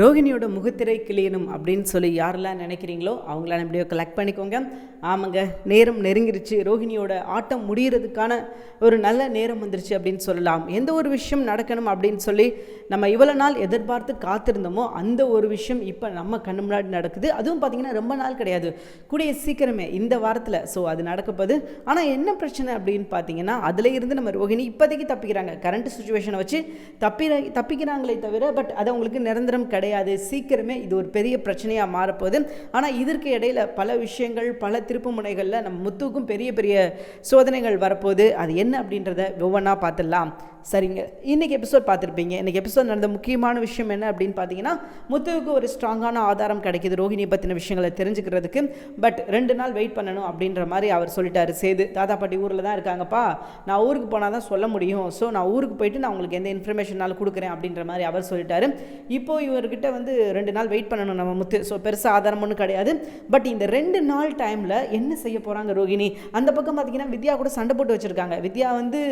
ரோகிணியோட முகத்திரை கிளியணும் அப்படின்னு சொல்லி யாரெல்லாம் நினைக்கிறீங்களோ அவங்களாம் எப்படியோ கலெக்ட் பண்ணிக்கோங்க. ஆமாங்க நேரம் நெருங்கிருச்சு. ரோகிணியோட ஆட்டம் முடிகிறதுக்கான ஒரு நல்ல நேரம் வந்துருச்சு அப்படின்னு சொல்லலாம். எந்த ஒரு விஷயம் நடக்கணும் அப்படின்னு சொல்லி நம்ம இவ்வளோ நாள் எதிர்பார்த்து காத்திருந்தோமோ அந்த ஒரு விஷயம் இப்போ நம்ம கண்ணு முன்னாடி நடக்குது. அதுவும் பார்த்திங்கன்னா ரொம்ப நாள் கிடையாது. கூடிய சீக்கிரமே இந்த வாரத்தில். ஸோ அது நடக்கப்போகுது ஆனால் என்ன பிரச்சனை அப்படின்னு பார்த்தீங்கன்னா அதில் இருந்து நம்ம ரோகிணி இப்போதைக்கு தப்பிக்கிறாங்க. கரண்ட் சுச்சுவேஷனை வச்சு தப்பி தப்பிக்கிறாங்களே தவிர பட் அது அவங்களுக்கு நிரந்தரம் கிடையாது கிடையாது. சீக்கிரமே இது ஒரு பெரிய பிரச்சனையாக மாறப்போகுது. ஆனால் இதற்கு இடையில பல விஷயங்கள் பல திருப்பு முனைகளில் நம்ம முத்துக்கும் பெரிய பெரிய சோதனைகள் வரப்போகுது. அது என்ன அப்படின்றத ஒவ்வொன்றா பார்த்துடலாம். சரிங்க. இன்றைக்கி எபிசோட் பார்த்துருப்பீங்க. இன்றைக்கி எபிசோட் நடந்த முக்கியமான விஷயம் என்ன அப்படின்னு பார்த்தீங்கன்னா முத்துவுக்கு ஒரு ஸ்ட்ராங்கான ஆதாரம் கிடைக்கிது ரோஹிணி பற்றின விஷயங்களை தெரிஞ்சுக்கிறதுக்கு. பட் ரெண்டு நாள் வெயிட் பண்ணணும் அப்படின்ற மாதிரி அவர் சொல்லிட்டாரு. சேது தாத்தா பாட்டி ஊரில் தான் இருக்காங்கப்பா. நான் ஊருக்கு போனால் தான் சொல்ல முடியும். ஸோ நான் ஊருக்கு போயிட்டு நான் உங்களுக்கு எந்த இன்ஃபர்மேஷனாலும் கொடுக்குறேன் அப்படின்ற மாதிரி அவர் சொல்லிட்டாரு. இப்போ இவர்கிட்ட வந்து ரெண்டு நாள் வெயிட் பண்ணணும் நம்ம முத்து. ஸோ பெருசாக ஆதாரம் ஒன்றும் கிடையாது. பட் இந்த ரெண்டு நாள் டைமில் என்ன செய்ய போகிறாங்க ரோகிணி அந்த பக்கம் பார்த்தீங்கன்னா வித்யா கூட சண்டை போட்டு வச்சுருக்காங்க. வித்யா வந்து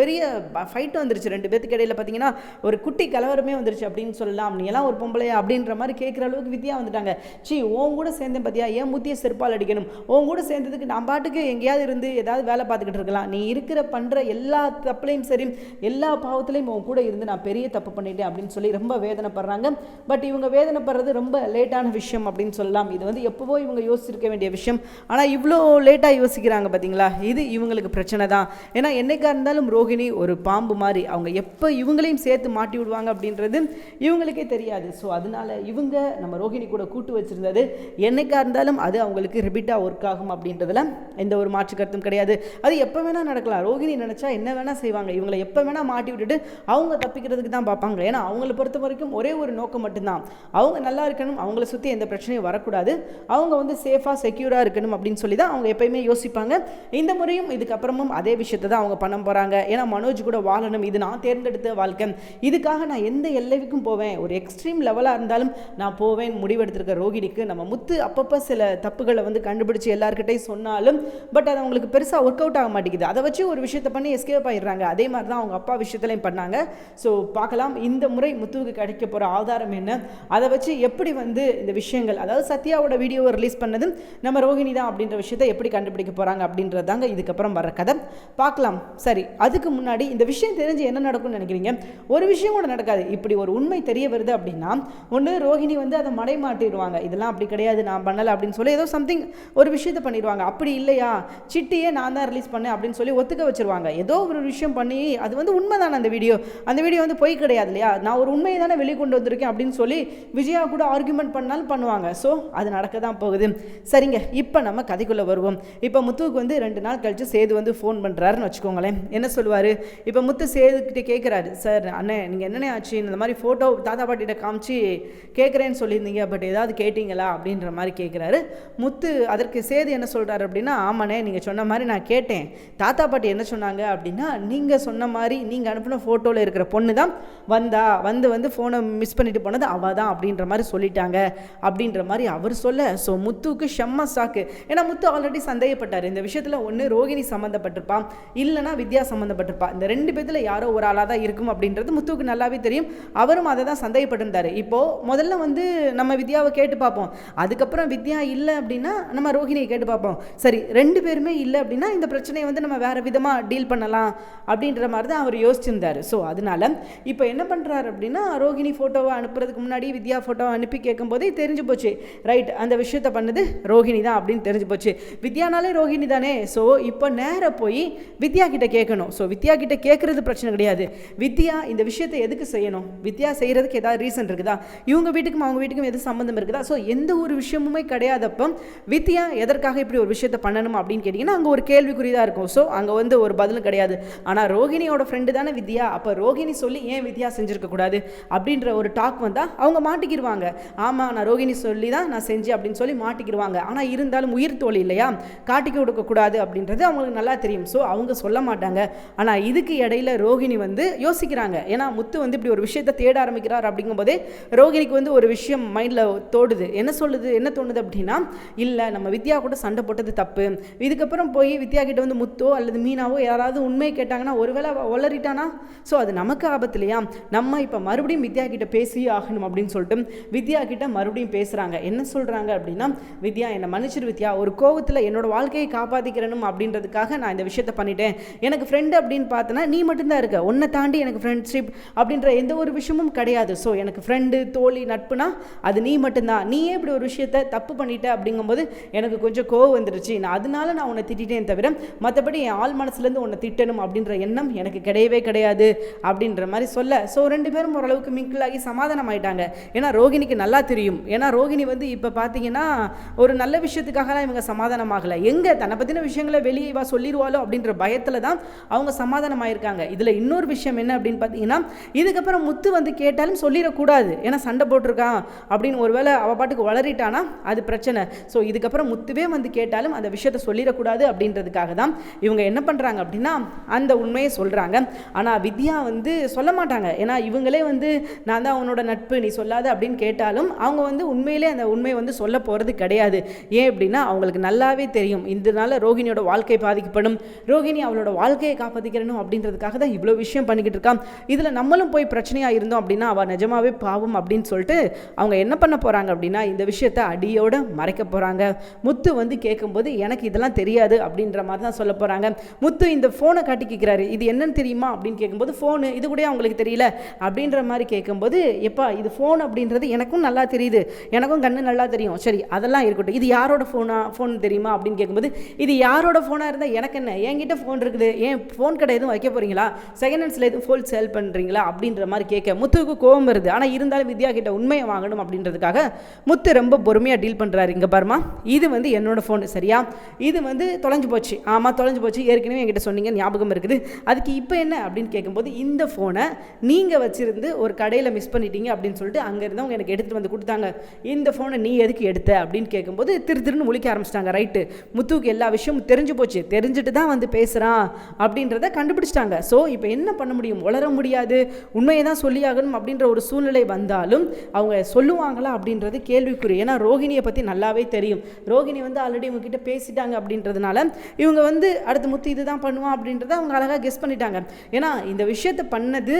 பெரிய ஃபைட் வந்துருச்சு ரெண்டு பேத்துக்கு இடையில. பார்த்தீங்கன்னா ஒரு குட்டி கலவரமே வந்துருச்சு அப்படின்னு சொல்லலாம். நீ எல்லாம் ஒரு பொம்பளையா அப்படின்ற மாதிரி கேட்குற அளவுக்கு வித்தியா வந்துட்டாங்க. சி உன் கூட சேர்ந்தேன் பார்த்தியா ஏன் முத்திய செருப்பால் அடிக்கணும்? உன் கூட சேர்ந்ததுக்கு நான் பாட்டுக்கு எங்கேயாவது இருந்து ஏதாவது வேலை பார்த்துக்கிட்டு இருக்கலாம். நீ இருக்கிற பண்ணுற எல்லா தப்புலையும் சரி எல்லா பாவத்துலையும் உன் கூட இருந்து நான் பெரிய தப்பு பண்ணிட்டேன் அப்படின்னு சொல்லி ரொம்ப வேதனைப்படுறாங்க. பட் இவங்க வேதனைப்படுறது ரொம்ப லேட்டான விஷயம் அப்படின்னு சொல்லலாம். இது வந்து எப்போவோ இவங்க யோசிச்சிருக்க வேண்டிய விஷயம். ஆனால் இவ்வளோ லேட்டாக யோசிக்கிறாங்க பார்த்தீங்களா இது இவங்களுக்கு பிரச்சனை தான். ஏன்னா என்னைக்கா இருந்தாலும் ரோகிணி ஒரு பாம்பு மாதிரி அவங்க எப்போ இவங்களையும் சேர்த்து மாட்டி விடுவாங்க அப்படின்றது இவங்களுக்கே தெரியாது. ஸோ அதனால இவங்க நம்ம ரோகிணி கூட கூட்டு வச்சிருந்தது என்னைக்கா இருந்தாலும் அது அவங்களுக்கு ரிபீட்டாக ஒர்க் ஆகும் அப்படின்றதுல எந்த ஒரு மாற்று கருத்தும் கிடையாது. அது எப்போ வேணால் நடக்கலாம். ரோகிணி நினச்சா என்ன வேணால் செய்வாங்க. இவங்களை எப்போ வேணால் மாட்டி விட்டுட்டு அவங்க தப்பிக்கிறதுக்கு தான் பார்ப்பாங்க. ஏன்னா அவங்கள பொறுத்த வரைக்கும் ஒரே ஒரு நோக்கம் மட்டும்தான். அவங்க நல்லா இருக்கணும். அவங்கள சுற்றி எந்த பிரச்சனையும் வரக்கூடாது. அவங்க வந்து சேஃபாக செக்யூராக இருக்கணும் அப்படின்னு சொல்லி தான் அவங்க எப்பயுமே யோசிப்பாங்க. இந்த முறையும் இதுக்கப்புறமும் அதே விஷயத்தை தான் அவங்க பண்ண போகிறாங்க ஏன்னா மனோஜ் கூட ஆகணும் இது நான் தேர்ந்தெடுத்த வாழ்க்கை. இதுக்காக நான் எந்த எல்லைக்கும் போவேன். ஒரு எக்ஸ்ட்ரீம் லெவலாக இருந்தாலும் நான் போவேன் முடிவெடுத்திருக்க ரோகிணிக்கு. நம்ம முத்து அப்பப்போ சில தப்புகளை வந்து கண்டுபிடிச்சி எல்லாருக்கிட்டையும் சொன்னாலும் பட் அது அவங்களுக்கு பெருசாக ஒர்க் அவுட் ஆக மாட்டேங்குது. அதை வச்சு ஒரு விஷயத்தை பண்ணி எஸ்கேப் ஆயிடுறாங்க. அதே மாதிரி தான் அவங்க அப்பா விஷயத்துலையும் பண்ணாங்க. ஸோ பார்க்கலாம். இந்த முறை முத்துவுக்கு கிடைக்க போகிற ஆதாரம் என்ன? அதை வச்சு எப்படி வந்து இந்த விஷயங்கள் அதாவது சத்யாவோட வீடியோவை ரிலீஸ் பண்ணது நம்ம ரோஹிணி தான் அப்படின்ற விஷயத்தை எப்படி கண்டுபிடிக்க போகிறாங்க அப்படின்றது தாங்க இதுக்கப்புறம் வர கதை. பார்க்கலாம். சரி அதுக்கு முன்னாடி இந்த விஷயம் தெரிஞ்சு என்ன நடக்கும்னு நினைக்கிறீங்க? ஒரு விஷயம் கூட நடக்காது. இப்படி ஒரு உண்மை தெரிய வருது அப்படின்னா ஒன்று ரோஹிணி வந்து அதை மடை மாட்டிடுவாங்க. இதெல்லாம் அப்படி கிடையாது நான் பண்ணலை அப்படின்னு சொல்லி ஏதோ சம்திங் ஒரு விஷயத்தை பண்ணிடுவாங்க. அப்படி இல்லையா? சிட்டியே நான் தான் ரிலீஸ் பண்ணேன் அப்படின்னு சொல்லி ஒத்துக்க வச்சிருவாங்க. ஏதோ ஒரு விஷயம் பண்ணி அது வந்து உண்மைதானே அந்த வீடியோ அந்த வீடியோ வந்து பொய் கிடையாது இல்லையா? நான் ஒரு உண்மையை தானே வெளிக்கொண்டு வந்திருக்கேன் அப்படின்னு சொல்லி விஜயா கூட ஆர்குமெண்ட் பண்ணாலும் பண்ணுவாங்க. ஸோ அது நடக்க தான் போகுது. சரிங்க இப்போ நம்ம கதைக்குள்ளே வருவோம். இப்போ முத்துவுக்கு வந்து ரெண்டு நாள் கழிச்சு சேது வந்து ஃபோன் பண்ணுறாருன்னு வச்சுக்கோங்களேன். என்ன சொல்லுவார்? இப்போ முத்து சேதுக்கிட்ட கேட்குறாரு சார் அண்ணே நீங்கள் என்னென்ன ஆச்சு? இந்த மாதிரி ஃபோட்டோ தாத்தா பாட்டிகிட்ட காமிச்சு கேட்குறேன்னு சொல்லியிருந்தீங்க பட் ஏதாவது கேட்டிங்களா? அப்படின்ற மாதிரி கேட்குறாரு முத்து அதற்கு சேது என்ன சொல்கிறாரு அப்படின்னா ஆமாண்ணே நீங்கள் சொன்ன மாதிரி நான் கேட்டேன். தாத்தா பாட்டி என்ன சொன்னாங்க அப்படின்னா நீங்கள் சொன்ன மாதிரி நீங்கள் அனுப்பின ஃபோட்டோவில் இருக்கிற பொண்ணு தான் வந்தா வந்து வந்து ஃபோனை மிஸ் பண்ணிட்டு போனது அவள் தான் அப்படின்ற மாதிரி சொல்லிட்டாங்க. அப்படின்ற மாதிரி அவர் சொல்ல ஸோ முத்துவுக்கு செம்ம சாக்கு. ஏன்னா முத்து ஆல்ரெடி சந்தேகப்பட்டார். இந்த விஷயத்தில் ஒன்று ரோகிணி சம்மந்தப்பட்டிருப்பா இல்லைனா வித்யா சம்மந்தப்பட்டிருப்பா இந்த ரெண்டு யாரோ ஒரு ஆளாக தான் இருக்கும் அப்படின்றது முத்துவுக்கு நல்லாவே தெரியும். அவரும் அதை தான் சந்தேகப்பட்டிருந்தார். இப்போது முதல்ல வந்து நம்ம வித்யாவை கேட்டு பார்ப்போம். அதுக்கப்புறம் வித்யா இல்லை அப்படின்னா நம்ம ரோஹிணியை கேட்டு பார்ப்போம். சரி ரெண்டு பேருமே இல்லை அப்படின்னா இந்த பிரச்சனையை வந்து நம்ம வேறு விதமாக டீல் பண்ணலாம் அப்படின்ற மாதிரி தான் அவர் யோசிச்சிருந்தார். ஸோ அதனால இப்போ என்ன பண்ணுறாரு அப்படின்னா ரோஹிணி ஃபோட்டோவை அனுப்புறதுக்கு முன்னாடி வித்யா ஃபோட்டோவை அனுப்பி கேட்கும்போதே தெரிஞ்சு போச்சு. ரைட் அந்த விஷயத்தை பண்ணது ரோஹிணி தான் அப்படின்னு தெரிஞ்சு போச்சு. வித்யானாலே ரோஹிணி தானே. ஸோ இப்போ நேராக போய் வித்யா கிட்ட கேட்கணும். ஸோ வித்யா கிட்ட கேட்குறது பிரச்சனை கிடையாது. வித்யா இந்த விஷயத்தை எதுக்கு செய்யணும்? வித்யா செய்கிறதுக்கு ஏதாவது ரீசன் இருக்குதா? இவங்க வீட்டுக்கும் அவங்க வீட்டுக்கும் எது சம்மந்தம் இருக்குதா? ஸோ எந்த ஒரு விஷயமுமே கிடையாதப்போ வித்யா எதற்காக இப்படி ஒரு விஷயத்தை பண்ணணும் அப்படின்னு கேட்டிங்கன்னா அங்கே ஒரு கேள்விக்குறி தான் இருக்கும். ஸோ அங்கே வந்து ஒரு பதிலும் கிடையாது. ஆனால் ரோஹிணியோட ஃப்ரெண்டு தானே வித்யா. அப்போ ரோஹிணி சொல்லி ஏன் வித்யா செஞ்சுருக்கக்கூடாது அப்படின்ற ஒரு டாக் வந்தால் அவங்க மாட்டிக்கிடுவாங்க ஆமாம் நான் ரோஹிணி சொல்லி தான் நான் செஞ்சு அப்படின்னு சொல்லி மாட்டிக்கிடுவாங்க ஆனால் இருந்தாலும் உயிர் தோழி இல்லையா? காட்டிக்க கொடுக்கக்கூடாது அப்படின்றது அவங்களுக்கு நல்லா தெரியும். ஸோ அவங்க சொல்ல மாட்டாங்க. ஆனால் இதுக்கு இடையில நிலையில் ரோஹிணி வந்து யோசிக்கிறாங்க. ஏன்னா முத்து வந்து இப்படி ஒரு விஷயத்தை தேட ஆரம்பிக்கிறார் அப்படிங்கும்போதே ரோஹிணிக்கு வந்து ஒரு விஷயம் மைண்டில் தோடுது. என்ன சொல்லுது? என்ன தோணுது அப்படின்னா இல்லை நம்ம வித்யா கூட சண்டை போட்டது தப்பு. இதுக்கப்புறம் போய் வித்யா கிட்ட வந்து முத்தோ அல்லது மீனாவோ யாராவது உண்மையை கேட்டாங்கன்னா ஒருவேளை ஒளரிட்டானா உளறிட்டானா ஸோ அது நமக்கு ஆபத்து இல்லையா? நம்ம இப்போ மறுபடியும் வித்யா கிட்ட பேசியே ஆகணும் அப்படின்னு சொல்லிட்டு வித்யா கிட்ட மறுபடியும் பேசுகிறாங்க என்ன சொல்கிறாங்க அப்படின்னா வித்யா என்னை மன்னிச்சிரு வித்யா. ஒரு கோவத்தில் என்னோட வாழ்க்கையை காப்பாற்றிக்கிறனும் அப்படின்றதுக்காக நான் இந்த விஷயத்த பண்ணிட்டேன். எனக்கு ஃப்ரெண்டு அப்படின்னு பார்த்தனா நீ மட்டும் மட்டும்தான் இருக்க. உன்னை தாண்டி எனக்கு ஃப்ரெண்ட்ஷிப் அப்படின்ற எந்த ஒரு விஷயமும் கிடையாது. ஸோ எனக்கு ஃப்ரெண்டு தோழி நட்புனா அது நீ மட்டும்தான். நீயே இப்படி ஒரு விஷயத்த தப்பு பண்ணிட்ட அப்படிங்கும்போது எனக்கு கொஞ்சம் கோவம் வந்துருச்சு. நான் அதனால நான் உன்னை திட்டிட்டேன் தவிர மற்றபடி என் ஆள் மனசுலேருந்து உன்னை திட்டணும் அப்படின்ற எண்ணம் எனக்கு கிடையவே கிடையாது அப்படின்ற மாதிரி சொல்ல. ஸோ ரெண்டு பேரும் ஓரளவுக்கு மிங்கிளாகி சமாதானம் ஆயிட்டாங்க. ஏன்னா ரோகிணிக்கு நல்லா தெரியும். ஏன்னா ரோகிணி வந்து இப்போ பார்த்தீங்கன்னா ஒரு நல்ல விஷயத்துக்காகலாம் இவங்க சமாதானம் ஆகலை. எங்கே தன்னை பற்றின விஷயங்களை வெளியே வா சொல்லிடுவாளோ அப்படின்ற பயத்தில் தான் அவங்க சமாதானம் ஆயிருக்காங்க. இதில் இன்னொரு விஷயம் என்ன அப்படின்னு பார்த்தீங்கன்னா இதுக்கப்புறம் முத்து வந்து கேட்டாலும் சொல்லிடக்கூடாது. ஏன்னா சண்டை போட்டிருக்கான் அப்படின்னு ஒருவேளை அவள் பாட்டுக்கு வளரிட்டானா அது பிரச்சனை. ஸோ இதுக்கப்புறம் முத்துவே வந்து கேட்டாலும் அந்த விஷயத்த சொல்லிடக்கூடாது அப்படின்றதுக்காக தான் இவங்க என்ன பண்ணுறாங்க அப்படின்னா அந்த உண்மையை சொல்கிறாங்க ஆனால் வித்யா வந்து சொல்ல மாட்டாங்க. ஏன்னா இவங்களே வந்து நான் தான் அவனோட நட்பு நீ சொல்லாத அப்படின்னு கேட்டாலும் அவங்க வந்து உண்மையிலே அந்த உண்மையை வந்து சொல்ல போகிறது கிடையாது. ஏன் அப்படின்னா அவங்களுக்கு நல்லாவே தெரியும். இதனால ரோகிணியோட வாழ்க்கை பாதிக்கப்படும். ரோஹிணி அவளோட வாழ்க்கையை காப்பாற்றிக்கிறணும் அப்படின்றதுக்காக தான் இவ்வளோ விஷயம் பண்ணிக்கிட்டு இருக்கான். இதில் நம்மளும் போய் பிரச்சனையாக இருந்தோம் அப்படின்னா அவள் நிஜமாவே பாவம் அப்படின்னு சொல்லிட்டு அவங்க என்ன பண்ண போகிறாங்க அப்படின்னா இந்த விஷயத்தை அடியோட மறைக்க போகிறாங்க முத்து வந்து கேட்கும்போது எனக்கு இதெல்லாம் தெரியாது அப்படின்ற மாதிரி தான் சொல்ல போகிறாங்க முத்து இந்த ஃபோனை காட்டி கேட்குறாரு இது என்னன்னு தெரியுமா? அப்படின்னு கேட்கும்போது ஃபோனு இது கூட அவங்களுக்கு தெரியல அப்படின்ற மாதிரி கேட்கும்போது எப்பா இது ஃபோன் அப்படின்றது எனக்கும் நல்லா தெரியுது. எனக்கும் கண்ணு நல்லா தெரியும். சரி அதெல்லாம் இருக்கட்டும். இது யாரோட ஃபோனா ஃபோன் தெரியுமா? அப்படின்னு கேட்கும்போது இது யாரோட ஃபோனாக இருந்தால் எனக்கு என்ன? என்கிட்ட ஃபோன் இருக்குது. ஏன் ஃபோன் கடை எதுவும் வைக்க போகிறீங்களா செகண்ட் ஹேண்ட்ஸில் எதுவும் ஃபோல் சேல் பண்ணுறீங்களா அப்படின்ற மாதிரி கேட்க முத்துவுக்கு கோவம் வருது. ஆனால் இருந்தாலும் வித்யா கிட்ட உண்மையை வாங்கணும் அப்படின்றதுக்காக முத்து ரொம்ப பொறுமையாக டீல் பண்ணுறாரு இங்கே பாருமா இது வந்து என்னோட ஃபோனு சரியா? இது வந்து தொலைஞ்சு போச்சு. ஆமாம் தொலைஞ்சு போச்சு. ஏற்கனவே என்கிட்ட சொன்னீங்க ஞாபகம் இருக்குது. அதுக்கு இப்போ என்ன அப்படின்னு கேட்கும்போது இந்த ஃபோனை நீங்கள் வச்சுருந்து ஒரு கடையில் மிஸ் பண்ணிட்டீங்க அப்படின்னு சொல்லிட்டு அங்கே இருந்தவங்க எனக்கு எடுத்துகிட்டு வந்து கொடுத்தாங்க. இந்த ஃபோனை நீ எதுக்கு எடுத்த? அப்படின்னு கேட்கும்போது திரு திருன்னு முழிக்க ஆரம்பிச்சிட்டாங்க. ரைட்டு முத்துவுக்கு எல்லா விஷயமும் தெரிஞ்சு போச்சு. தெரிஞ்சுட்டு தான் வந்து பேசுகிறான் அப்படின்றத கண்டுபிடிச்சிட்டாங்க. ஸோ ஸோ இப்போ என்ன பண்ண முடியும்? வளர முடியாது. உண்மையை தான் சொல்லியாகணும் அப்படின்ற ஒரு சூழ்நிலை வந்தாலும் அவங்க சொல்லுவாங்களா அப்படின்றது கேள்விக்குறி. ஏன்னா ரோகிணியை பற்றி நல்லாவே தெரியும். ரோகிணி வந்து ஆல்ரெடி இவங்ககிட்ட பேசிட்டாங்க அப்படின்றதுனால இவங்க வந்து அடுத்து முத்து இதுதான் பண்ணுவான் அப்படின்றத அவங்க அழகாக கெஸ் பண்ணிட்டாங்க. ஏன்னா இந்த விஷயத்தை பண்ணது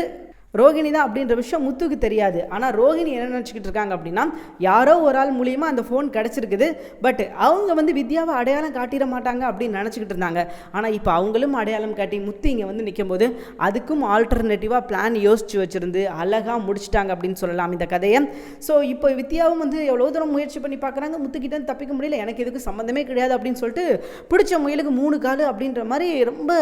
ரோகிணி தான் அப்படின்ற விஷயம் முத்துக்கு தெரியாது. ஆனால் ரோகிணி என்ன நினச்சிக்கிட்டு இருக்காங்க அப்படின்னா யாரோ ஒரு ஆள் மூலியமாக அந்த ஃபோன் கிடச்சிருக்குது. பட் அவங்க வந்து வித்யாவை அடையாளம் காட்டிட மாட்டாங்க அப்படின்னு நினச்சிக்கிட்டு இருந்தாங்க. ஆனால் இப்போ அவங்களும் அடையாளம் காட்டி முத்து இங்கே வந்து நிற்கும்போது அதுக்கும் ஆல்டர்னேட்டிவாக பிளான் யோசிச்சு வச்சுருந்து அழகாக முடிச்சிட்டாங்க அப்படின்னு சொல்லலாம் இந்த கதையை. ஸோ இப்போ வித்யாவும் வந்து எவ்வளோ தூரம் முயற்சி பண்ணி பார்க்குறாங்க முத்துக்கிட்ட தப்பிக்க முடியல. எனக்கு எதுக்கும் சம்மந்தமே கிடையாது அப்படின்னு சொல்லிட்டு பிடிச்ச முயலுக்கு மூணு காலு அப்படின்ற மாதிரி ரொம்ப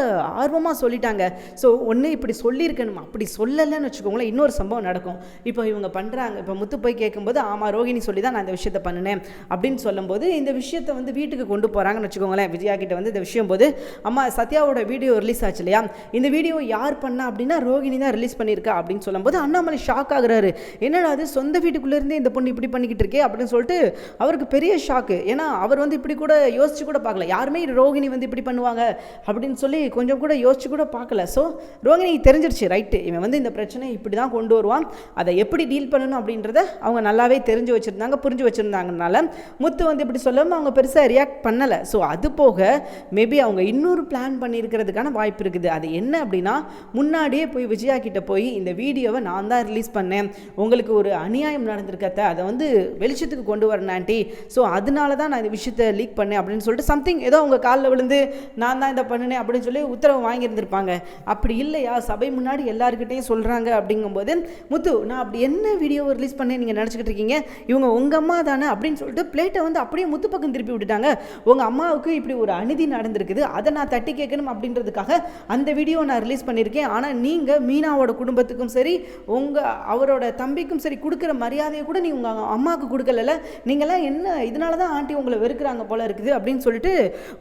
ஆர்வமாக சொல்லிட்டாங்க. ஸோ ஒன்று இப்படி சொல்லியிருக்கணும்? அப்படி சொல்லலை. இல்லைன்னு வச்சுக்கோங்களேன் இன்னொரு சம்பவம் நடக்கும். இப்போ இவங்க பண்ணுறாங்க இப்போ முத்து போய் கேட்கும்போது ஆமாம் ரோஹிணி சொல்லி தான் நான் இந்த விஷயத்தை பண்ணினேன் அப்படின்னு சொல்லும்போது இந்த விஷயத்தை வந்து வீட்டுக்கு கொண்டு போகிறாங்கன்னு வச்சுக்கோங்களேன் விஜயா கிட்ட வந்து இந்த விஷயம் போது அம்மா சத்யாவோட வீடியோ ரிலீஸ் ஆச்சு இல்லையா? இந்த வீடியோ யார் பண்ணா அப்படின்னா ரோகிணி தான் ரிலீஸ் பண்ணியிருக்கா அப்படின்னு சொல்லும்போது அண்ணாமலை ஷாக் ஆகுறாரு. என்னடா அது சொந்த வீட்டுக்குள்ளேருந்தே இந்த பொண்ணு இப்படி பண்ணிக்கிட்டு இருக்கே அப்படின்னு சொல்லிட்டு அவருக்கு பெரிய ஷாக்கு ஏன்னா அவர் வந்து இப்படி கூட யோசிச்சு கூட பார்க்கல. யாருமே ரோகிணி வந்து இப்படி பண்ணுவாங்க அப்படின்னு சொல்லி கொஞ்சம் கூட யோசிச்சு கூட பார்க்கல. ஸோ ரோஹிணி தெரிஞ்சிருச்சு ரைட்டு இவன் வந்து இந்த பிரச்சனை பிரச்சனை இப்படி தான் கொண்டு வருவான். அதை எப்படி டீல் பண்ணணும் அப்படின்றத அவங்க நல்லாவே தெரிஞ்சு வச்சுருந்தாங்க புரிஞ்சு வச்சுருந்தாங்கனால முத்து வந்து இப்படி சொல்லாமல் அவங்க பெருசாக ரியாக்ட் பண்ணலை. ஸோ அது போக மேபி அவங்க இன்னொரு பிளான் பண்ணியிருக்கிறதுக்கான வாய்ப்பு இருக்குது. அது என்ன அப்படின்னா முன்னாடியே போய் விஜயா கிட்ட போய் இந்த வீடியோவை நான் தான் ரிலீஸ் பண்ணேன். உங்களுக்கு ஒரு அநியாயம் நடந்திருக்கத்த அதை வந்து வெளிச்சத்துக்கு கொண்டு வரேன் ஆண்டி. ஸோ அதனால தான் நான் இந்த விஷயத்தை லீக் பண்ணேன் அப்படின்னு சொல்லிட்டு சம்திங் ஏதோ அவங்க காலில் விழுந்து நான் தான் இதை பண்ணினேன் அப்படின்னு சொல்லி உத்தரவு வாங்கியிருந்திருப்பாங்க. அப்படி இல்லையா? சபை முன்னாடி எல்லாருக்கிட்டையும் சொல்கிறாங்க அப்படிங்கும்போது முத்து நான் அப்படி என்ன வீடியோவை ரிலீஸ் பண்ணேன் நீங்கள் நினச்சிக்கிட்டு இருக்கீங்க? இவங்க உங்கள் அம்மா தானே? அப்படின்னு சொல்லிட்டு பிளேட்டை வந்து அப்படியே முத்து பக்கம் திருப்பி விட்டுட்டாங்க. உங்கள் அம்மாவுக்கு இப்படி ஒரு அநீதி நடந்திருக்குது. அதை நான் தட்டி கேட்கணும் அப்படின்றதுக்காக அந்த வீடியோ நான் ரிலீஸ் பண்ணியிருக்கேன். ஆனால் நீங்கள் மீனாவோட குடும்பத்துக்கும் சரி உங்கள் அவரோட தம்பிக்கும் சரி கொடுக்குற மரியாதையை கூட நீ உங்கள் அம்மாவுக்கு கொடுக்கல நீங்களாம் என்ன இதனால தான் ஆண்டி உங்களை வெறுக்கிறாங்க போல இருக்குது. அப்படின்னு சொல்லிட்டு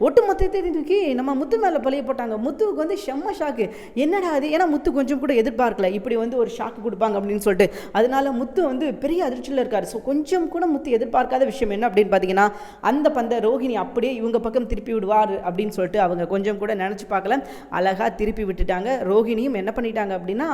ஒட்டு மொத்தத்தையும் தூக்கி நம்ம முத்து மேலே பழைய போட்டாங்க. முத்துவுக்கு வந்து செம்ம ஷாக்கு என்னடா அது ஏன்னா முத்து கொஞ்சம் கூட எதிர்பார்க்கல. இப்போ இப்படி வந்து ஒரு ஷாக்கு கொடுப்பாங்க அப்படின்னு சொல்லிட்டு. அதனால முத்து வந்து பெரிய அதிர்ச்சியில் இருக்கார். ஸோ கொஞ்சம் கூட முத்து எதிர்பார்க்காத விஷயம் என்ன அப்படின்னு பார்த்தீங்கன்னா அந்த பந்தை ரோஹிணி அப்படியே இவங்க பக்கம் திருப்பி விடுவார் அப்படின்னு சொல்லிட்டு அவங்க கொஞ்சம் கூட நினச்சி பார்க்கல. அழகாக திருப்பி விட்டுட்டாங்க. ரோஹிணியும் என்ன பண்ணிட்டாங்க அப்படின்னா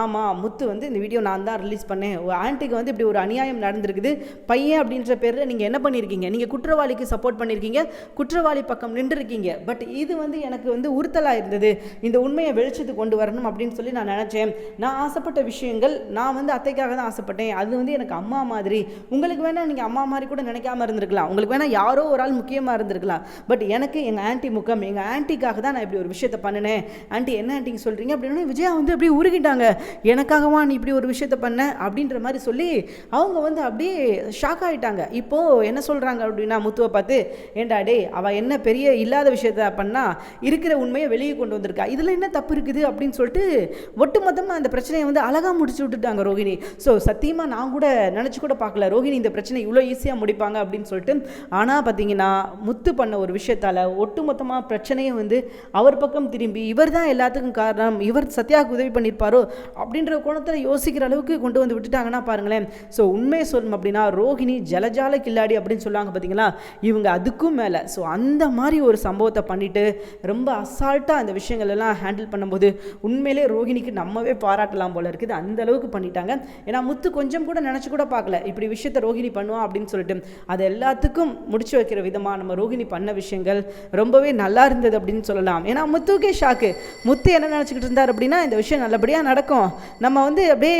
ஆமாம் முத்து வந்து இந்த வீடியோ நான் தான் ரிலீஸ் பண்ணேன். ஆண்டிக்கு வந்து இப்படி ஒரு அநியாயம் நடந்திருக்குது. பையன் அப்படின்ற பேரில் நீங்கள் என்ன பண்ணியிருக்கீங்க நீங்கள் குற்றவாளிக்கு சப்போர்ட் பண்ணியிருக்கீங்க குற்றவாளி பக்கம் நின்றுருக்கீங்க. பட் இது வந்து எனக்கு வந்து உறுத்தலாக இருந்தது. இந்த உண்மையை வெளிச்சத்துக்கு கொண்டு வரணும் அப்படின்னு சொல்லி நான் நினச்சேன். நான் நான் ஆசைப்பட்ட விஷயங்கள் நான் வந்து அத்தைக்காக தான் ஆசைப்பட்டேன். அது வந்து எனக்கு அம்மா மாதிரி. உங்களுக்கு வேணால் நீங்கள் அம்மா மாதிரி கூட நினைக்காம இருந்திருக்கலாம். உங்களுக்கு வேணால் யாரோ ஒரு ஆள் முக்கியமாக இருந்திருக்கலாம். பட் எனக்கு எங்கள் ஆன்ட்டி முக்கம் எங்கள் ஆன்ட்டிக்காக தான் நான் இப்படி ஒரு விஷயத்த பண்ணினேன். ஆன்ட்டி என்ன ஆன்ட்டிங்க சொல்கிறீங்க அப்படின்னு விஜயா வந்து அப்படியே உருகிட்டாங்க. எனக்காகவா நீ இப்படி ஒரு விஷயத்த பண்ண? அப்படின்ற மாதிரி சொல்லி அவங்க வந்து அப்படியே ஷாக் ஆகிட்டாங்க இப்போது என்ன சொல்கிறாங்க அப்படின்னா முத்துவை பார்த்து ஏண்டா டே அவள் என்ன பெரிய இல்லாத விஷயத்த பண்ணா இருக்கிற உண்மையை வெளியே கொண்டு வந்திருக்கா? இதில் என்ன தப்பு இருக்குது? அப்படின்னு சொல்லிட்டு ஒட்டுமொத்தமாக அந்த பிரச்சனையை வந்து அழகாக முடிச்சு விட்டுட்டாங்க ரோஹிணி ஸோ சத்தியமாக நான் கூட நினச்சி கூட பார்க்கல. ரோஹிணி இந்த பிரச்சனை இவ்வளோ ஈஸியாக முடிப்பாங்க அப்படின்னு சொல்லிட்டு ஆனால் பார்த்தீங்கன்னா முத்து பண்ண ஒரு விஷயத்தால் ஒட்டுமொத்தமாக பிரச்சனையை வந்து அவர் பக்கம் திரும்பி இவர் தான் எல்லாத்துக்கும் காரணம் இவர் சத்யாவுக்கு உதவி பண்ணியிருப்பாரோ அப்படின்ற கோணத்தில் யோசிக்கிற அளவுக்கு கொண்டு வந்து விட்டுட்டாங்கன்னா பாருங்களேன். ஸோ உண்மையை சொல்லணும் அப்படின்னா ரோஹிணி ஜலஜால கில்லாடி அப்படின்னு சொல்லுவாங்க பார்த்தீங்களா இவங்க அதுக்கும் மேலே. ஸோ அந்த மாதிரி ஒரு சம்பவத்தை பண்ணிவிட்டு ரொம்ப அசால்ட்டாக அந்த விஷயங்கள் எல்லாம் ஹேண்டில் பண்ணும்போது உண்மையிலே ரோஹிணிக்கு நம்மவே பாராட்டலாம் போல இருக்குது. அந்த அளவுக்கு பண்ணிட்டாங்க. ஏன்னா முத்து கொஞ்சம் கூட நினச்சி கூட பார்க்கல. இப்படி விஷயத்த ரோஹிணி பண்ணுவா அப்படின்னு சொல்லிட்டு. அது எல்லாத்துக்கும் முடிச்சு வைக்கிற விதமாக நம்ம ரோஹிணி பண்ண விஷயங்கள் ரொம்பவே நல்லா இருந்தது அப்படின்னு சொல்லலாம். ஏன்னா முத்துக்கே ஷாக்கு முத்து என்ன நினச்சிக்கிட்டு இருந்தார் அப்படின்னா இந்த விஷயம் நல்லபடியாக நடக்கும். நம்ம வந்து அப்படியே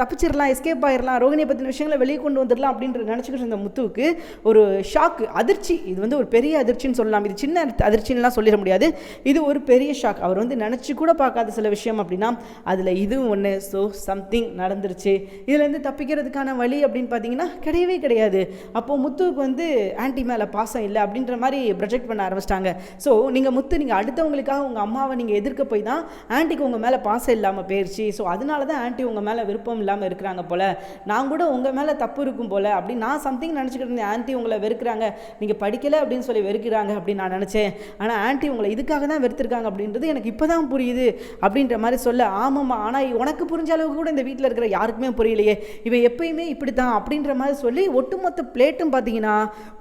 தப்பிச்சிடலாம் எஸ்கேப் ஆயிடலாம் ரோஹிணியை பற்றின விஷயங்களை வெளியே கொண்டு வந்துடலாம் அப்படின்ற நினச்சிக்கிட்டு இருந்த முத்துவுக்கு ஒரு ஷாக்கு அதிர்ச்சி. இது வந்து ஒரு பெரிய அதிர்ச்சின்னு சொல்லலாம். இது சின்ன அதிர்ச்சின்னுலாம் சொல்லிட முடியாது. இது ஒரு பெரிய ஷாக் அவர் வந்து நினச்சி கூட பார்க்காத சில விஷயம் அப்படின்னா அதில் இது இதுவும் ஒன்று ஸோ சம்திங் நடந்துருச்சு. இதுலேருந்து தப்பிக்கிறதுக்கான வழி அப்படின்னு பார்த்தீங்கன்னா கிடையவே கிடையாது. அப்போது முத்துவுக்கு வந்து ஆன்டி மேலே பாசம் இல்லை அப்படின்ற மாதிரி ப்ரொஜெக்ட் பண்ண ஆரம்பிச்சிட்டாங்க. ஸோ நீங்கள் முத்து நீங்கள் அடுத்தவங்களுக்காக உங்கள் அம்மாவை நீங்கள் எதிர்க்க போய் தான் ஆன்ட்டிக்கு உங்கள் மேலே பாசம் இல்லாமல் போயிடுச்சு ஸோ அதனால தான் ஆன்ட்டி உங்கள் மேலே விருப்பம் இல்லாமல் இருக்கிறாங்க போல். நான் கூட உங்கள் மேலே தப்பு இருக்கும் போல் அப்படி நான் சம்திங் நினச்சிக்கிட்டு இருந்தேன். ஆன்ட்டி உங்களை வெறுக்கிறாங்க. நீங்கள் படிக்கலை அப்படின்னு சொல்லி வெறுக்கிறாங்க அப்படின்னு நான் நினச்சேன். ஆனால் ஆன்ட்டி உங்களை இதுக்காக தான் வெறுத்திருக்காங்க அப்படின்றது எனக்கு இப்போ தான் புரியுது அப்படின்ற மாதிரி சொல்ல ஆமாம்மா ஆனால் உனக்கு புரிஞ்ச அளவுக்கு கூட இந்த வீட்டில் இருக்கிற யாருக்குமே புரியலையே. இவன் எப்பயுமே இப்படி தான் அப்படின்ற மாதிரி சொல்லி ஒட்டுமொத்த பிளேட்டும் பார்த்தீங்கன்னா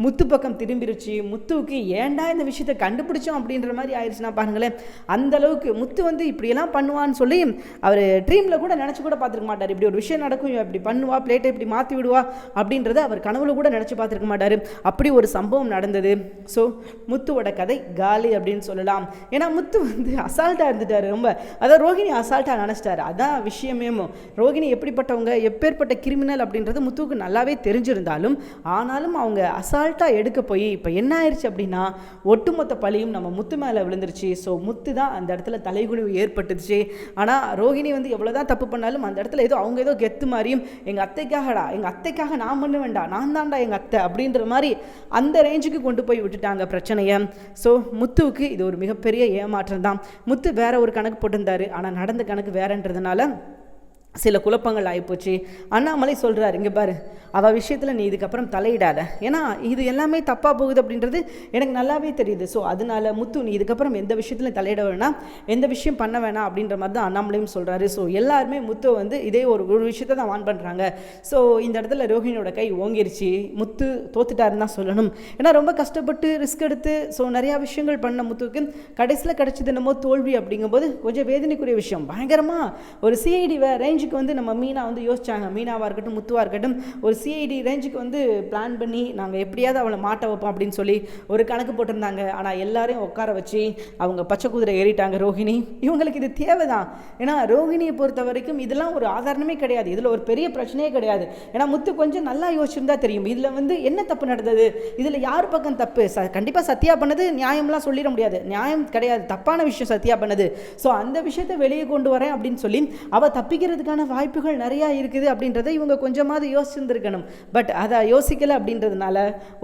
முத்து பக்கம் திரும்பிருச்சு. முத்துவுக்கு ஏன்டா இந்த விஷயத்தை கண்டுபிடிச்சோம் அப்படின்ற மாதிரி ஆயிடுச்சுன்னா பாருங்களேன். அந்த அளவுக்கு முத்து வந்து இப்படியெல்லாம் பண்ணுவான்னு சொல்லி அவர் ட்ரீமில் கூட நினச்சி கூட பார்த்துருக்க மாட்டார். இப்படி ஒரு விஷயம் நடக்கும் இவன் இப்படி பண்ணுவா பிளேட்டை இப்படி மாற்றி விடுவா அப்படின்றத அவர் கனவுல கூட நினச்சி பார்த்துருக்க மாட்டார். அப்படி ஒரு சம்பவம் நடந்தது. ஸோ முத்துவோட கதை காலி அப்படின்னு சொல்லலாம். ஏன்னா முத்து வந்து அசால்ட்டாக இருந்துட்டார் ரொம்ப. அதான் ரோஹிணி அசால்ட்டாக நினச்சிட்டாரு. அதான் விஷயமேமோ ரோகிணி எப்படிப்பட்டவங்க எப்பேற்பட்ட கிரிமினல் அப்படின்றது முத்துவுக்கு நல்லாவே தெரிஞ்சிருந்தாலும் ஆனாலும் அவங்க அசால்ட்டாக எடுக்க போய் இப்போ என்ன ஆயிடுச்சு அப்படின்னா ஒட்டுமொத்த பழியும் நம்ம முத்து மேலே விழுந்துருச்சு. ஸோ முத்து தான் அந்த இடத்துல தலைகுனிவு ஏற்பட்டுச்சு. ஆனால் ரோகிணி வந்து எவ்வளோ தான் தப்பு பண்ணாலும் அந்த இடத்துல ஏதோ அவங்க ஏதோ கெத்து மாதிரியும் எங்கள் அத்தைக்காகடா எங்கள் அத்தைக்காக நான் பண்ண வேண்டாம் நான் தான்டா எங்கள் அத்தை அப்படின்ற மாதிரி அந்த ரேஞ்சுக்கு கொண்டு போய் விட்டுட்டாங்க பிரச்சனையை. ஸோ முத்துவுக்கு இது ஒரு மிகப்பெரிய ஏமாற்றம் தான். முத்து வேற ஒரு கணக்கு போட்டிருந்தாரு. ஆனால் நடந்த கணக்கு வேறன்றதுனால சில குழப்பங்கள் ஆகிப்போச்சு அண்ணாமலை சொல்கிறார் இங்கே பாரு அவள் விஷயத்தில் நீ இதுக்கப்புறம் தலையிடாத. ஏன்னா இது எல்லாமே தப்பாக போகுது அப்படின்றது எனக்கு நல்லாவே தெரியுது. ஸோ அதனால முத்து நீ இதுக்கப்புறம் எந்த விஷயத்துலையும் தலையிட வேணாம் எந்த விஷயம் பண்ண வேணாம் அப்படின்ற மாதிரி தான் அண்ணாமலையும் சொல்கிறாரு ஸோ எல்லாருமே முத்து வந்து இதே ஒரு ஒரு விஷயத்தை தான் வான் பண்ணுறாங்க ஸோ இந்த இடத்துல ரோஹிணியோட கை ஓங்கிருச்சு. முத்து தோத்துட்டாருன்னு தான் சொல்லணும். ஏன்னா ரொம்ப கஷ்டப்பட்டு ரிஸ்க் எடுத்து ஸோ நிறையா விஷயங்கள் பண்ண முத்துவுக்கு கடைசியில் கிடச்சது என்னமோ தோல்வி அப்படிங்கும்போது கொஞ்சம் வேதனைக்குரிய விஷயம். பயங்கரமாக ஒரு சிஐடி ரேஞ்சுக்கு வந்து நம்ம மீனா வந்து யோசிச்சாங்க. மீனாவாக இருக்கட்டும் முத்துவாக இருக்கட்டும் ஒரு சிஐடி ரேஞ்சுக்கு வந்து பிளான் பண்ணி நாங்கள் எப்படியாவது அவளை மாட்ட வைப்போம் அப்படின்னு சொல்லி ஒரு கணக்கு போட்டிருந்தாங்க. ஆனால் எல்லாரையும் உட்கார வச்சு அவங்க பச்சை குதிரை ஏறிட்டாங்க ரோஹிணி. இவங்களுக்கு இது தேவைதான். ஏன்னா ரோஹிணியை பொறுத்த வரைக்கும் இதெல்லாம் ஒரு ஆதாரணமே கிடையாது. இதில் ஒரு பெரிய பிரச்சனையே கிடையாது. ஏன்னா முத்து கொஞ்சம் நல்லா யோசிச்சிருந்தா தெரியும். இதில் வந்து என்ன தப்பு நடந்தது? இதில் யார் பக்கம் தப்பு? ச கண்டிப்பாக சத்யா பண்ணது நியாயம்லாம் சொல்லிட முடியாது. நியாயம் கிடையாது. தப்பான விஷயம் சத்யா பண்ணது. ஸோ அந்த விஷயத்தை வெளியே கொண்டு வரேன் அப்படின்னு சொல்லி அவள் தப்பிக்கிறதுக்கான முடியறதுக்கான வாய்ப்புகள் நிறையா இருக்குது அப்படின்றத இவங்க கொஞ்சமாவது யோசிச்சிருந்துருக்கணும். பட் அதை யோசிக்கலை அப்படின்றதுனால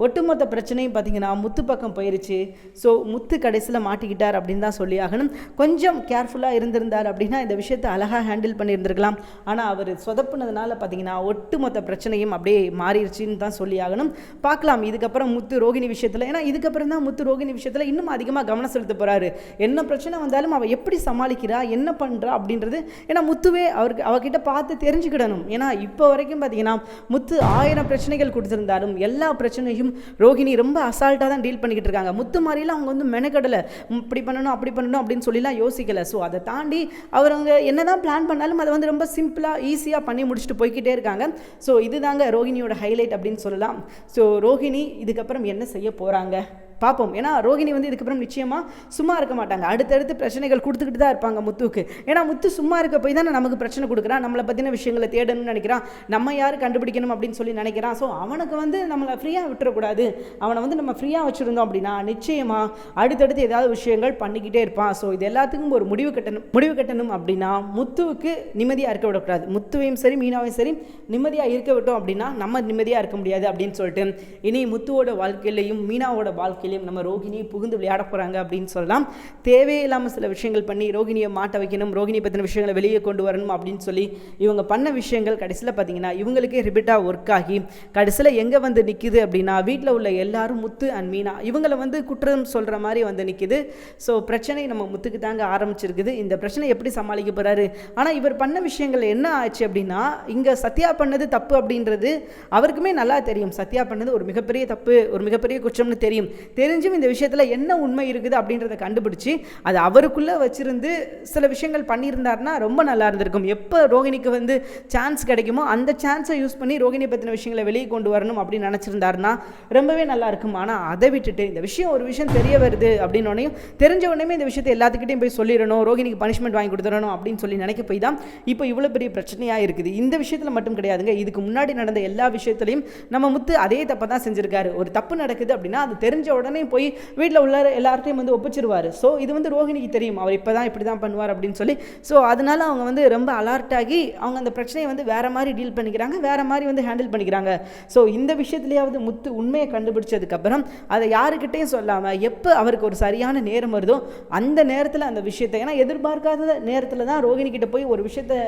ஒட்டுமொத்த பிரச்சனையும் பார்த்தீங்கன்னா முத்து பக்கம் போயிருச்சு. ஸோ முத்து கடைசியில் மாட்டிக்கிட்டார் அப்படின்னு தான் சொல்லி ஆகணும். கொஞ்சம் கேர்ஃபுல்லாக இருந்திருந்தார் அப்படின்னா இந்த விஷயத்தை அழகாக ஹேண்டில் பண்ணியிருந்திருக்கலாம். ஆனால் அவர் சொதப்புனதுனால பார்த்தீங்கன்னா ஒட்டுமொத்த பிரச்சனையும் அப்படியே மாறிடுச்சின்னு தான் சொல்லி ஆகணும். பார்க்கலாம் இதுக்கப்புறம் முத்து ரோகிணி விஷயத்தில் ஏன்னா இதுக்கப்புறம் தான் முத்து ரோகிணி விஷயத்தில் இன்னும் அதிகமாக கவனம் செலுத்த போகிறாரு என்ன பிரச்சனை வந்தாலும் அவள் எப்படி சமாளிக்கிறா என்ன பண்ணுறா அப்படின்றது ஏன்னா முத்துவே அவருக்கு அவகிட்ட பார்த்து தெரிஞ்சுக்கிடணும். ஏன்னா இப்போ வரைக்கும் பார்த்தீங்கன்னா முத்து ஆயிரம் பிரச்சனைகள் கொடுத்துருந்தாலும் எல்லா பிரச்சனையும் ரோகிணி ரொம்ப அசால்ட்டாக தான் டீல் பண்ணிக்கிட்டு இருக்காங்க. முத்து மாதிரிலாம் அவங்க வந்து மெனக்கடலை. இப்படி பண்ணணும் அப்படி பண்ணணும் அப்படின்னு சொல்லிலாம் யோசிக்கலை. ஸோ அதை தாண்டி அவர் அவங்க என்னதான் பிளான் பண்ணாலும் அதை வந்து ரொம்ப சிம்பிளாக ஈஸியாக பண்ணி முடிச்சுட்டு போய்க்கிட்டே இருக்காங்க. ஸோ இதுதாங்க ரோகிணியோட ஹைலைட் அப்படின்னு சொல்லலாம். ஸோ ரோஹிணி இதுக்கப்புறம் என்ன செய்ய போகிறாங்க பார்ப்போம். ஏன்னா ரோகிணி வந்து இதுக்கப்புறம் நிச்சயமாக சும்மா இருக்க மாட்டாங்க. அடுத்தடுத்து பிரச்சனைகள் கொடுத்துக்கிட்டு தான் இருப்பாங்க முத்துவுக்கு. ஏன்னா முத்து சும்மா இருக்க போய் தானே நமக்கு பிரச்சனை கொடுக்குறான். நம்மளை பற்றின விஷயங்களை தேடணும்னு நினைக்கிறான். நம்ம யார் கண்டுபிடிக்கணும் அப்படின்னு சொல்லி நினைக்கிறான். ஸோ அவனுக்கு வந்து நம்மளை ஃப்ரீயாக விட்டுறக்கூடாது. அவனை வந்து நம்ம ஃப்ரீயாக வச்சுருந்தோம் அப்படின்னா நிச்சயமாக அடுத்தடுத்து ஏதாவது விஷயங்கள் பண்ணிக்கிட்டே இருப்பான். ஸோ இது எல்லாத்துக்கும் ஒரு முடிவு கட்டணும் முடிவு கட்டணும் அப்படின்னா முத்துவுக்கு நிம்மதியாக இருக்க விடக்கூடாது. முத்துவையும் சரி மீனாவையும் சரி நிம்மதியாக இருக்க விட்டோம் அப்படின்னா நம்ம நிம்மதியாக இருக்க முடியாது அப்படின்னு சொல்லிட்டு இனி முத்துவோட வாழ்க்கையிலையும் மீனாவோட வாழ்க்கையிலையும் நம்ம ரோகிணி புகுந்து விளையாட போகிறாங்க அப்படின்னு சொல்லலாம். தேவையில்லாமல் சில விஷயங்கள் பண்ணி ரோகிணியை மாட்ட வைக்கணும் ரோகிணி பற்றின விஷயங்களை வெளியே கொண்டு வரணும் அப்படின்னு சொல்லி இவங்க பண்ண விஷயங்கள் கடைசியில் பார்த்தீங்கன்னா இவங்களுக்கே ரிப்பீட்டாக ஒர்க் ஆகி கடைசியில் எங்கே வந்து நிற்கிது அப்படின்னா வீட்டில் உள்ள எல்லாரும் முத்து அண்ட் மீனா இவங்களை வந்து குற்றம் சொல்கிற மாதிரி வந்து நிற்கிது ஸோ பிரச்சனை நம்ம முத்துக்கு தாங்க ஆரம்பிச்சிருக்குது. இந்த பிரச்சனை எப்படி சமாளிக்க போகிறாரு ஆனால் இவர் பண்ண விஷயங்கள் என்ன ஆச்சு அப்படின்னா இங்கே சத்யா பண்ணது தப்பு அப்படின்றது அவருக்குமே நல்லா தெரியும். சத்யா பண்ணது ஒரு மிகப்பெரிய தப்பு ஒரு மிகப்பெரிய குற்றம்னு தெரியும். தெரிஞ்சும் இந்த விஷயத்தில் என்ன உண்மை இருக்குது அப்படின்றத கண்டுபிடிச்சி அது அவருக்குள்ளே வச்சுருந்து சில விஷயங்கள் பண்ணியிருந்தாருன்னா ரொம்ப நல்லா இருந்திருக்கும். எப்போ ரோகிணிக்கு வந்து சான்ஸ் கிடைக்குமோ அந்த சான்ஸை யூஸ் பண்ணி ரோகிணி பற்றின விஷயங்களை வெளியே கொண்டு வரணும் அப்படின்னு நினச்சிருந்தாருன்னா ரொம்பவே நல்லா இருக்கும். ஆனால் அதை விட்டுட்டு இந்த விஷயம் ஒரு விஷயம் தெரிய வருது அப்படின்னு தெரிஞ்ச உடனே இந்த விஷயத்தை எல்லாத்துக்கிட்டையும் போய் சொல்லிடணும் ரோகிணிக்கு பனிஷ்மெண்ட் வாங்கி கொடுத்துடணும் அப்படின்னு சொல்லி நினைக்க போய் தான் இப்போ இவ்வளோ பெரிய பிரச்சனையாக இருக்குது. இந்த விஷயத்தில் மட்டும் கிடையாதுங்க. இதுக்கு முன்னாடி நடந்த எல்லா விஷயத்துலையும் நம்ம முத்து அதே தப்பை தான் செஞ்சுருக்காரு. ஒரு தப்பு நடக்குது அப்படின்னா அது தெரிஞ்ச உடனே உடனே போய் வீட்டில் உள்ள எல்லார்ட்டையும் வந்து ஒப்பிச்சிருவார். ஸோ இது வந்து ரோஹிணிக்கு தெரியும். அவர் இப்போ தான் இப்படி தான் பண்ணுவார் அப்படின்னு சொல்லி. ஸோ அதனால அவங்க வந்து ரொம்ப அலர்ட் ஆகி அவங்க அந்த பிரச்சனையை வந்து வேற மாதிரி டீல் பண்ணிக்கிறாங்க வேற மாதிரி வந்து ஹேண்டில் பண்ணிக்கிறாங்க. ஸோ இந்த விஷயத்துலையாவது முத்து உண்மையை கண்டுபிடிச்சதுக்கப்புறம் அதை யாருக்கிட்டையும் சொல்லாமல் எப்போ அவருக்கு ஒரு சரியான நேரம் வருதோ அந்த நேரத்தில் அந்த விஷயத்தை ஏன்னா எதிர்பார்க்காத நேரத்தில் தான் ரோஹிணி கிட்ட போய் ஒரு விஷயத்தை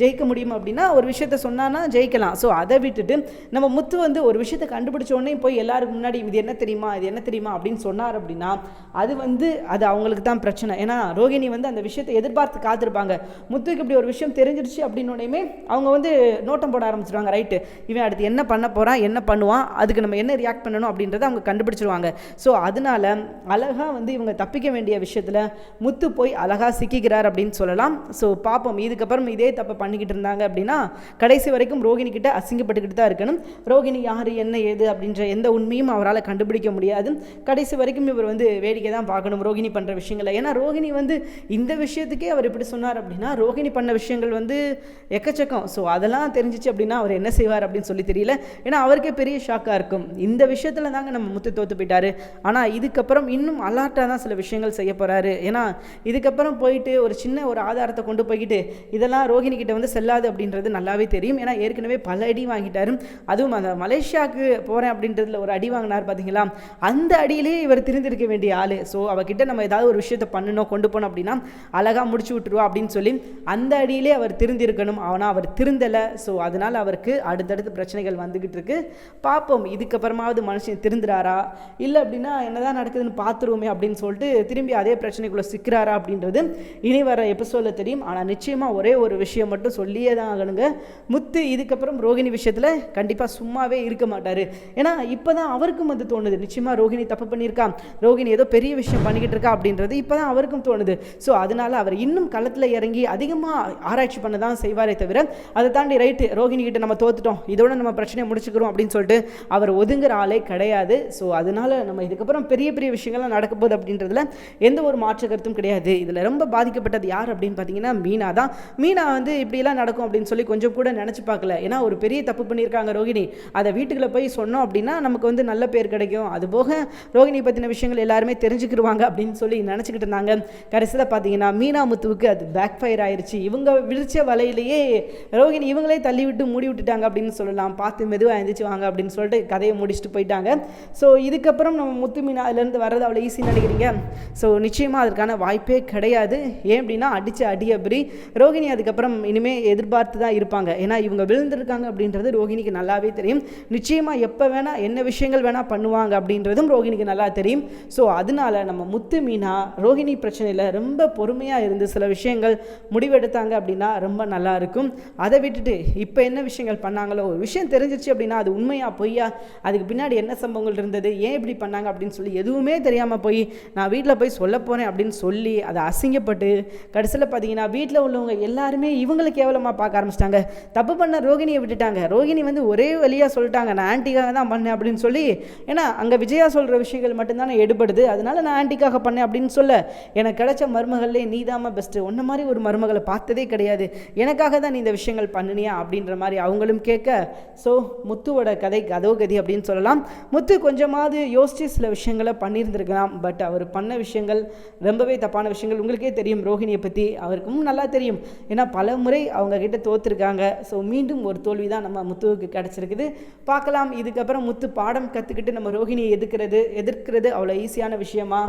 ஜெயிக்க முடியும் அப்படின்னா ஒரு விஷயத்த சொன்னான்னா ஜெயிக்கலாம். ஸோ அதை விட்டுட்டு நம்ம முத்து வந்து ஒரு விஷயத்தை கண்டுபிடிச்ச உடனே போய் எல்லாருக்கு முன்னாடி இது என்ன தெரியுமா? இது என்ன தெரியுமா? அப்படின்னு சொன்னார் அப்படின்னா அது வந்து அது அவங்களுக்கு தான் பிரச்சனை. ஏன்னா ரோகிணி வந்து அந்த விஷயத்தை எதிர்பார்த்து காத்திருப்பாங்க. முத்துக்கு இப்படி ஒரு விஷயம் தெரிஞ்சிருச்சு அப்படின்னோடையுமே அவங்க வந்து நோட்டம் போட ஆரம்பிச்சிருவாங்க. ரைட்டு இவன் அடுத்து என்ன பண்ண போகிறான் என்ன பண்ணுவான் அதுக்கு நம்ம என்ன ரியாக்ட் பண்ணணும் அப்படின்றத அவங்க கண்டுபிடிச்சிருவாங்க. ஸோ அதனால அழகாக வந்து இவங்க தப்பிக்க வேண்டிய விஷயத்தில் முத்து போய் அழகாக சிக்கிக்கிறார் அப்படின்னு சொல்லலாம். ஸோ பார்ப்போம் இதுக்கப்புறம் இதே தப்பை பண்ணிக்கிட்டு இருந்தாங்க அப்படின்னா கடைசி வரைக்கும் ரோகிணி கிட்ட அசிங்கப்பட்டுக்கிட்டு தான் இருக்கணும். ரோகிணி யார் என்ன ஏது அப்படின்ற எந்த உண்மையும் அவரால் கண்டுபிடிக்க முடியாது. கடைசி வரைக்கும் இவர் வந்து வேடிக்கை தான் பார்க்கணும் ரோகிணி பண்ணுற விஷயங்களை. ஏன்னா ரோகிணி வந்து இந்த விஷயத்துக்கே அவர் இப்படி சொன்னார் அப்படின்னா ரோகிணி பண்ண விஷயங்கள் வந்து எக்கச்சக்கம். ஸோ அதெல்லாம் தெரிஞ்சிச்சு அப்படின்னா அவர் என்ன செய்வார் அப்படின்னு சொல்லி தெரியல. ஏன்னா அவருக்கே பெரிய ஷாக்காக இருக்கும். இந்த விஷயத்தில் தாங்க நம்ம முத்து தோத்து போயிட்டாரு. ஆனால் இதுக்கப்புறம் இன்னும் அலாட்டாக தான் சில விஷயங்கள் செய்ய போகிறாரு ஏன்னா இதுக்கப்புறம் போயிட்டு ஒரு சின்ன ஒரு ஆதாரத்தை கொண்டு போய்கிட்டு இதெல்லாம் ரோஹிணி கிட்ட வந்து செல்லாது அப்படின்றது நல்லாவே தெரியும். ஏன்னா ஏற்கனவே பல அடி வாங்கிட்டாரு. அதுவும் அந்த மலேசியாவுக்கு போகிறேன் அப்படின்றதுல ஒரு அடி வாங்கினார் பார்த்தீங்களா அந்த அடியிலேயே இவர் திருந்திருக்க வேண்டிய ஆள். ஸோ அவகிட்ட நம்ம ஏதாவது ஒரு விஷயத்தை பண்ணணும் கொண்டு போனோம் அப்படின்னா அழகாக முடிச்சு விட்டுருவா அப்படின்னு சொல்லி அந்த அடியிலே அவர் திருந்திருக்கணும். ஆனால் அவர் திருந்தலை. ஸோ அதனால் அவருக்கு அடுத்தடுத்து பிரச்சனைகள் வந்துக்கிட்டு இருக்கு. பார்ப்போம் இதுக்கப்புறமாவது மனுஷன் திருந்துறாரா? இல்லை அப்படின்னா என்னதான் நடக்குதுன்னு பார்த்துருவோமே அப்படின்னு சொல்லிட்டு திரும்பி அதே பிரச்சனைக்குள்ளே சிக்கிறாரா அப்படின்றது இனி வர எபிசோடில் தெரியும். ஆனால் நிச்சயமாக ஒரே ஒரு விஷயம் மட்டும் சொல்லியே தான் ஆகணுங்க. முத்து இதுக்கப்புறம் ரோகிணி விஷயத்தில் கண்டிப்பாக சும்மாவே இருக்க மாட்டார். ஏன்னா இப்போ தான் அவருக்கும் வந்து தோணுது. நிச்சயமாக ரோகிணி தப்பு பண்ணியிருக்கா? ரோகிணி ஏதோ பெரிய விஷயம் பண்ணிக்கிட்டு இருக்கா அப்படின்றது இப்போ தான் அவருக்கும் தோணுது. ஸோ அதனால அவர் இன்னும் களத்தில் இறங்கி அதிகமாக ஆராய்ச்சி பண்ண தான் செய்வாரே தவிர அதை தாண்டி ரைட்டு ரோகிணி கிட்ட நம்ம தோத்துட்டோம். இதோட நம்ம பிரச்சனையை முடிச்சுக்கிறோம் அப்படின்னு சொல்லிட்டு அவர் ஒதுங்குற ஆளே கிடையாது. ஸோ அதனால நம்ம இதுக்கப்புறம் பெரிய பெரிய விஷயங்கள்லாம் நடக்க போகுது அப்படின்றதுல எந்த ஒரு மாற்று கருத்தும் கிடையாது. இதில் ரொம்ப பாதிக்கப்பட்டது யார் அப்படின்னு பார்த்தீங்கன்னா மீனா தான். மீனா வந்து இப்படிலாம் நடக்கும் அப்படின்னு சொல்லி கொஞ்சம் கூட நினச்சி பார்க்கல. ஏன்னா ஒரு பெரிய தப்பு பண்ணியிருக்காங்க ரோகிணி. அதை வீட்டுக்குள்ளே போய் சொன்னோம் அப்படின்னா நமக்கு வந்து நல்ல பேர் கிடைக்கும். அது போக பற்றின விஷயங்கள் எல்லாருமே தெரிஞ்சுக்கிடுவாங்க அப்படின்னு சொல்லி நினச்சிக்கிட்டு இருந்தாங்க. கடைசியில் பார்த்தீங்கன்னா மீனாமுத்துவுக்கு அது பேக் ஃபயர் ஆயிடுச்சு இவங்க விழிச்ச வலையிலேயே ரோகிணி இவங்களே தள்ளி விட்டு மூடி விட்டுட்டாங்க அப்படின்னு சொல்லலாம். பார்த்து மெதுவாக எழுந்திரிச்சு வாங்க அப்படின்னு சொல்லிட்டு கதையை முடிச்சுட்டு போயிட்டாங்க. ஸோ இதுக்கப்புறம் நம்ம முத்து மீனா அதுலேருந்து வர்றது அவ்வளோ ஈஸி நினைக்கிறீங்க? ஸோ நிச்சயமாக அதற்கான வாய்ப்பே கிடையாது. ஏன் அப்படின்னா அடித்த அடி அப்படி ரோகிணி அதுக்கப்புறம் இனிமேல் எதிர்பார்த்து தான் இருப்பாங்க. ஏன்னா இவங்க விழுந்திருக்காங்க அப்படின்றது ரோகிணிக்கு நல்லாவே தெரியும். நிச்சயமாக எப்போ வேணால் என்ன விஷயங்கள் வேணால் பண்ணுவாங்க அப்படின்றதும் ரோஹிணிக்கு நல்லா தெரியும். ஸோ அதனால நம்ம முத்து மீனா ரோஹிணி பிரச்சனையில் ரொம்ப பொறுமையாக இருந்து சில விஷயங்கள் முடிவெடுத்தாங்க அப்படின்னா ரொம்ப நல்லா இருக்கும். அதை விட்டுட்டு இப்போ என்ன விஷயங்கள் பண்ணாங்களோ ஒரு விஷயம் தெரிஞ்சிச்சு அப்படின்னா அது உண்மையா பொய்யா? அதுக்கு பின்னாடி என்ன சம்பவங்கள் இருந்தது? ஏன் இப்படி பண்ணாங்க அப்படின்னு சொல்லி எதுவுமே தெரியாமல் போய் நான் வீட்டில் போய் சொல்ல போகிறேன் அப்படின்னு சொல்லி அதை அசிங்கப்பட்டு கடைசியில் பார்த்தீங்கன்னா வீட்டில் உள்ளவங்க எல்லாருமே இவங்களை கேவலமாக பார்க்க ஆரம்பிச்சிட்டாங்க. தப்பு பண்ண ரோகிணியை விட்டுட்டாங்க. ரோகிணி வந்து ஒரே வழியாக சொல்லிட்டாங்க நான் ஆன்ட்டிக்காக தான் பண்ணேன் அப்படின்னு சொல்லி. ஏன்னா அங்கே விஜயா சொல்கிற விஷயங்கள் மட்டும்தானே எடுபடுது. அதனால் நான் ஆண்டிக்காக பண்ணேன் அப்படின்னு சொல்ல எனக்கு கிடைச்ச மருமகள்லே நீ பெஸ்ட்டு ஒன்றை மாதிரி ஒரு மருமகளை பார்த்ததே கிடையாது. எனக்காக தான் நீ இந்த விஷயங்கள் பண்ணினியா அப்படின்ற மாதிரி அவங்களும் கேட்க ஸோ முத்துவோட கதை கதோ கதி அப்படின்னு சொல்லலாம். முத்து கொஞ்சமாவது யோசிச்சு சில விஷயங்களை பண்ணியிருந்திருக்கலாம். பட் அவர் பண்ண விஷயங்கள் ரொம்பவே தப்பான விஷயங்கள் உங்களுக்கே தெரியும். ரோஹிணியை பற்றி அவருக்கும் நல்லா தெரியும். ஏன்னா பல முறை அவங்க கிட்ட தோத்துருக்காங்க. ஸோ மீண்டும் ஒரு தோல்வி தான் நம்ம முத்துவுக்கு கிடச்சிருக்குது. பார்க்கலாம். இதுக்கப்புறம் முத்து பாடம் கற்றுக்கிட்டு நம்ம ரோஹிணியை எதுக்கிறது? எதிர்க்கிறது அவ்வளோ ஈஸியான விஷயமா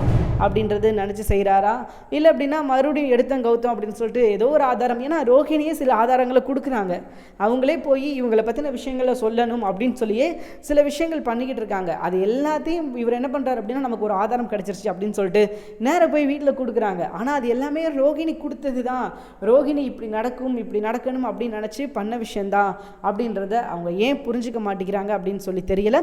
அப்படின்றது நினச்சி செய்கிறாரா இல்லை அப்படின்னா மறுபடியும் எடுத்தம் கௌதம் அப்படின்னு சொல்லிட்டு ஏதோ ஒரு ஆதாரம். ஏன்னா ரோஹிணியே சில ஆதாரங்களை கொடுக்குறாங்க. அவங்களே போய் இவங்களை பற்றின விஷயங்களை சொல்லணும் அப்படின்னு சொல்லியே சில விஷயங்கள் பண்ணிக்கிட்டு இருக்காங்க. அது எல்லாத்தையும் இவர் என்ன பண்ணுறாரு அப்படின்னா நமக்கு ஒரு ஆதாரம் கிடச்சிருச்சு அப்படின்னு சொல்லிட்டு நேராக போய் வீட்டில் கொடுக்குறாங்க. ஆனால் அது எல்லாமே ரோஹிணி கொடுத்தது தான் ரோஹிணி இப்படி நடக்கும் இப்படி நடக்கணும் அப்படின்னு நினச்சி பண்ண விஷயந்தான் அப்படின்றத அவங்க ஏன் புரிஞ்சுக்க மாட்டேங்கிறாங்க அப்படின்னு சொல்லி தெரியல.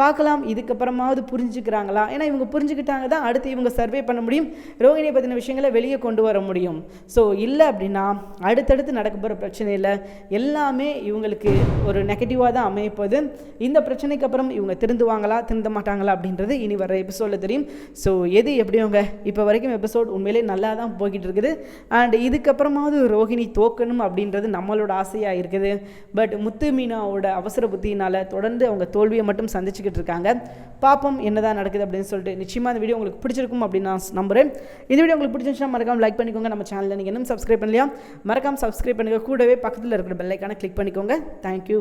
பார்க்கலாம். இதுக்கப்புறமாவது புரிஞ்சு புரிஞ்சுக்கிறாங்களா? ஏன்னா இவங்க புரிஞ்சுக்கிட்டாங்க தான் அடுத்து இவங்க சர்வே பண்ண முடியும். ரோகிணியை பற்றின விஷயங்களை வெளியே கொண்டு வர முடியும். ஸோ இல்லை அப்படின்னா அடுத்தடுத்து நடக்க போகிற பிரச்சனையில் எல்லாமே இவங்களுக்கு ஒரு நெகட்டிவாக தான் அமைப்பது இந்த பிரச்சனைக்கு அப்புறம் இவங்க திருந்துவாங்களா திருந்த மாட்டாங்களா அப்படின்றது இனி வர எபிசோடில் தெரியும். ஸோ எது எப்படிவங்க இப்போ வரைக்கும் எபிசோட் உண்மையிலே நல்லா தான் போய்கிட்டு இருக்குது. அண்ட் இதுக்கப்புறமாவது ரோஹிணி தோக்கணும் அப்படின்றது நம்மளோட ஆசையாக இருக்குது. பட் முத்து மீனாவோட அவசர புத்தியினால் தொடர்ந்து அவங்க தோல்வியை மட்டும் சந்திச்சுக்கிட்டு இருக்காங்க. பார்ப்போம் என்னதான் நடக்குது அப்படின்னு சொல்லிட்டு நிச்சயமாக இந்த வீடியோ உங்களுக்கு பிடிச்சிருக்கும் அப்படின்னு நான் நம்புறேன். இந்த வீடியோ உங்களுக்கு பிடிச்சிருந்துச்சுன்னா மறக்காம லைக் பண்ணிக்கோங்க. நம்ம சேனலில் நீங்கள் இன்னும் சப்ஸ்கிரைப் பண்ணலையா? மறக்காம சப்ஸ்கிரைப் பண்ணுங்கள் கூடவே பக்கத்தில் இருக்கிற பெல்லைக்கான கிளிக் பண்ணிக்கோங்க. தேங்க்யூ